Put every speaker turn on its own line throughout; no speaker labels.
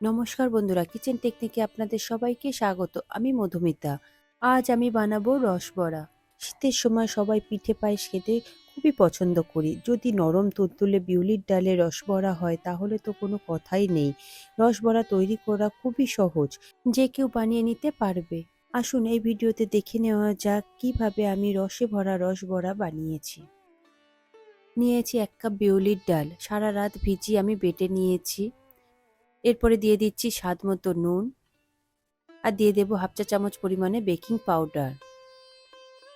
নমস্কার বন্ধুরা কিচেন টেকনিকে আপনাদের সবাইকে স্বাগত। আমি মধুমিতা। আজ আমি বানাবো রসবড়া শীতের সময় সবাই পিঠে পায়েস খেতে খুবই পছন্দ করি। যদি নরম তুলতুলে বিউলির ডালে রসবড়া হয়, তাহলে তো কোনো কথাই নেই। রসবড়া তৈরি করা খুবই সহজ। যে কেউ বানিয়ে নিতে পারবে। আসুন এই ভিডিওতে দেখে নেওয়া যাক কীভাবে আমি রসে ভরা রসবড়া বানিয়েছি। নিয়েছি এক কাপ বিউলির ডাল। সারা রাত ভিজিয়ে আমি বেটে নিয়েছি। এরপরে দিয়ে দিচ্ছি স্বাদ মতো নুন। আর দিয়ে দেবো হাফ চা চামচ পরিমাণে বেকিং পাউডার।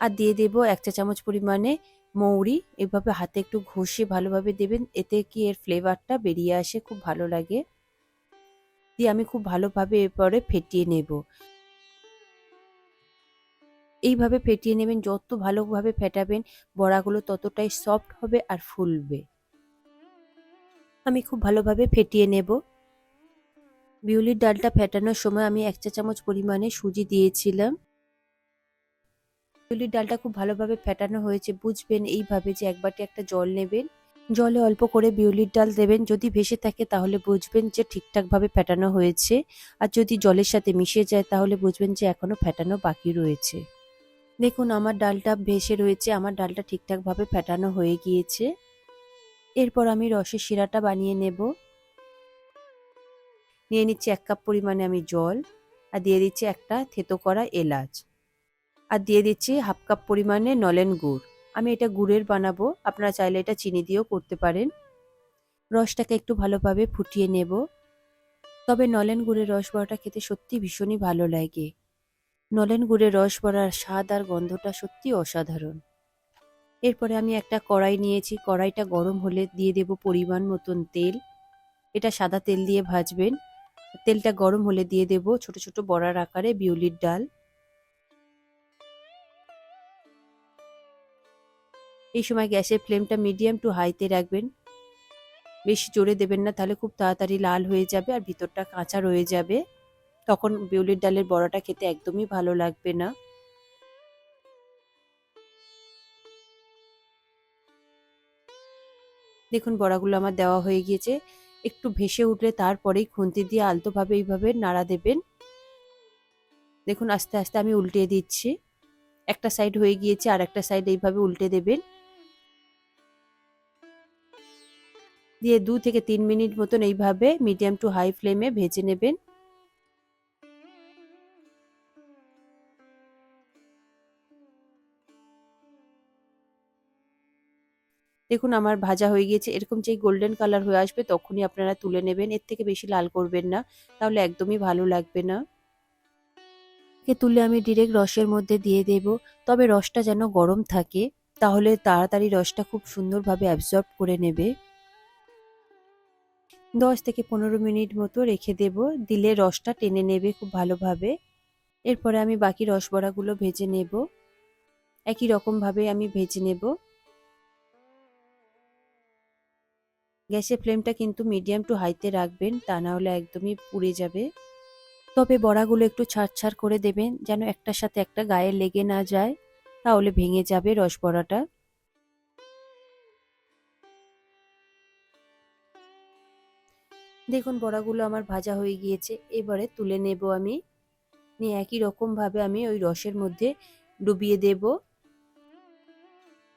আর দিয়ে দেবো এক চা চামচ পরিমাণে মৌরি। এভাবে হাতে একটু ঘষে ভালোভাবে দেবেন, এতে কি এর ফ্লেভারটা বেরিয়ে আসে খুব ভালো লাগে। দিয়ে আমি খুব ভালোভাবে এরপরে ফেটিয়ে নেব। এইভাবে ফেটিয়ে নেবেন, যত ভালোভাবে ফেটাবেন, বড়াগুলো ততটাই সফট হবে আর ফুলবে। আমি খুব ভালোভাবে ফেটিয়ে নেব। বিউলির ডালটা ফেটানোর সময় আমি এক চা চামচ পরিমাণে সুজি দিয়েছিলাম। বিউলির ডালটা খুব ভালোভাবে ফেটানো হয়েছে। বুঝবেন এইভাবে যে এক বাটি একটা জল নেবেন, জলে অল্প করে বিউলির ডাল দেবেন। যদি ভেসে থাকে তাহলে বুঝবেন যে ঠিকঠাকভাবে ফেটানো হয়েছে। আর যদি জলের সাথে মিশে যায় তাহলে বুঝবেন যে এখনও ফেটানো বাকি রয়েছে। দেখুন, আমার ডালটা ভেসে রয়েছে। আমার ডালটা ঠিকঠাকভাবে ফেটানো হয়ে গিয়েছে। এরপর আমি রসের শিরাটা বানিয়ে নেব। নিয়ে নিচ্ছি এক কাপ পরিমাণে আমি জল, আর দিয়ে দিচ্ছি একটা থেতো করা এলাচ। আর দিয়ে দিচ্ছি হাফ কাপ পরিমাণে নলেন গুড়। আমি এটা গুড়ের বানাবো, আপনারা চাইলে এটা চিনি দিয়েও করতে পারেন। রসটাকে একটু ভালোভাবে ফুটিয়ে নেব। তবে নলেন গুড়ের রস বড়াটা খেতে সত্যি ভীষণই ভালো লাগে। নলেন গুড়ের রস বড়ার স্বাদ আর গন্ধটা সত্যি অসাধারণ। এরপরে আমি একটা কড়াই নিয়েছি। কড়াইটা গরম হলে দিয়ে দেব পরিমাণ মতন তেল। এটা সাদা তেল দিয়ে ভাজবেন। তেলটা গরম হলে দিয়ে দেব ছোট ছোট বড়ার আকারে বিউলির ডাল। এই সময় গ্যাসের ফ্লেমটা মিডিয়াম টু হাইতে রাখবেন। বেশি জোরে দেবেন না, তাহলে খুব তাড়াতাড়ি লাল হয়ে যাবে আর ভিতরটা কাঁচা রয়ে যাবে। তখন বিউলির ডালের বড়াটা খেতে একদমই ভালো লাগবে না। দেখুন বড়াগুলো আমার দেওয়া হয়ে গিয়েছে। একটু ভেসে উঠলে তারপরেই খুন্তি দিয়ে আলতোভাবে এইভাবে নাড়া দেবেন। দেখুন, আস্তে আস্তে আমি উল্টে দিচ্ছি। একটা সাইড হয়ে গিয়েছে, আর একটা সাইড এইভাবে উল্টে দেবেন। দিয়ে দু থেকে তিন মিনিট মতন এইভাবে মিডিয়াম টু হাই ফ্লেমে ভেজে নেবেন। দেখুন আমার ভাজা হয়ে গিয়েছে। এরকম যেই গোল্ডেন কালার হয়ে আসবে তখনই আপনারা তুলে নেবেন। এর থেকে বেশি লাল করবেন না। তাহলে একদমই ভালো লাগবে না। কে তুলে আমি ডিরেক্ট রসের মধ্যে দিয়ে দেব। তবে রসটা যেন গরম থাকে, তাহলে তাড়াতাড়ি রসটা খুব সুন্দরভাবে অ্যাবজর্ব করে নেবে। দশ থেকে পনেরো মিনিট মতো রেখে দেব। দিলে রসটা টেনে নেবে খুব ভালোভাবে। এরপরে আমি বাকি রসবড়াগুলো ভেজে নেব। একই রকমভাবে আমি ভেজে নেব। গ্যাসের ফ্লেমটা কিন্তু মিডিয়াম টু হাইতে রাখবেন, তা না হলে একদমই পুড়ে যাবে। তবে বড়াগুলো একটু ছাড় ছাড় করে দেবেন, যেন একটার সাথে একটা গায়ে লেগে না যায়, তাহলে ভেঙে যাবে রস বড়াটা দেখুন, বড়াগুলো আমার ভাজা হয়ে গিয়েছে, এবারে তুলে নেব আমি। নিয়ে একই রকমভাবে আমি ওই রসের মধ্যে ডুবিয়ে দেবো।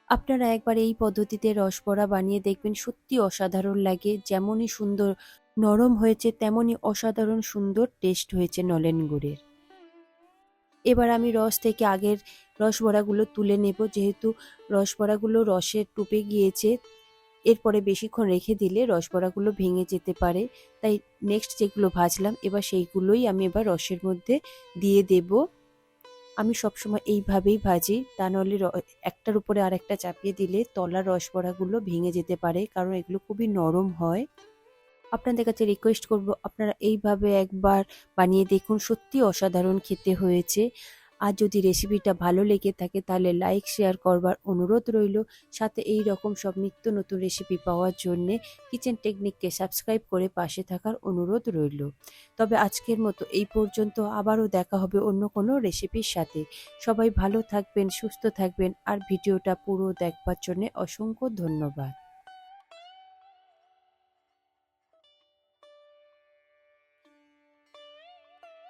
আপনারা একবার এই পদ্ধতিতে রসবড়া বানিয়ে দেখবেন সত্যি অসাধারণ লাগে। যেমনই সুন্দর নরম হয়েছে, তেমনই অসাধারণ সুন্দর টেস্ট হয়েছে নলেন গুড়ের। এবার আমি রস থেকে আগের রসবড়াগুলো তুলে নেব। যেহেতু রসবড়াগুলো রসে টুপে গিয়েছে, এরপরে বেশিক্ষণ রেখে দিলে রসবড়াগুলো ভেঙে যেতে পারে। তাই নেক্সট যেগুলো ভাজলাম, এবার সেইগুলোই আমি এবার রসের মধ্যে দিয়ে দেবো। আমি সবসময় এইভাবেই ভাজি। তা নাহলে একটার উপরে আরেকটা চাপিয়ে দিলে তলার রসবড়াগুলো ভেঙে যেতে পারে, কারণ এগুলো খুবই নরম হয়। আপনাদের কাছে রিকোয়েস্ট করব, আপনারা এইভাবে একবার বানিয়ে দেখুন সত্যি অসাধারণ খেতে হয়েছে। আর যদি রেসিপিটা ভালো লেগে থাকে তাহলে লাইক শেয়ার করবার অনুরোধ রইল। সাথে এই রকম সব নিত্য নতুন রেসিপি পাওয়ার জন্যে কিচেন টেকনিককে সাবস্ক্রাইব করে পাশে থাকার অনুরোধ রইল। তবে আজকের মতো এই পর্যন্ত আবারও দেখা হবে অন্য কোনো রেসিপির সাথে। সবাই ভালো থাকবেন, সুস্থ থাকবেন, আর ভিডিওটা পুরো দেখবার জন্যে অসংখ্য ধন্যবাদ।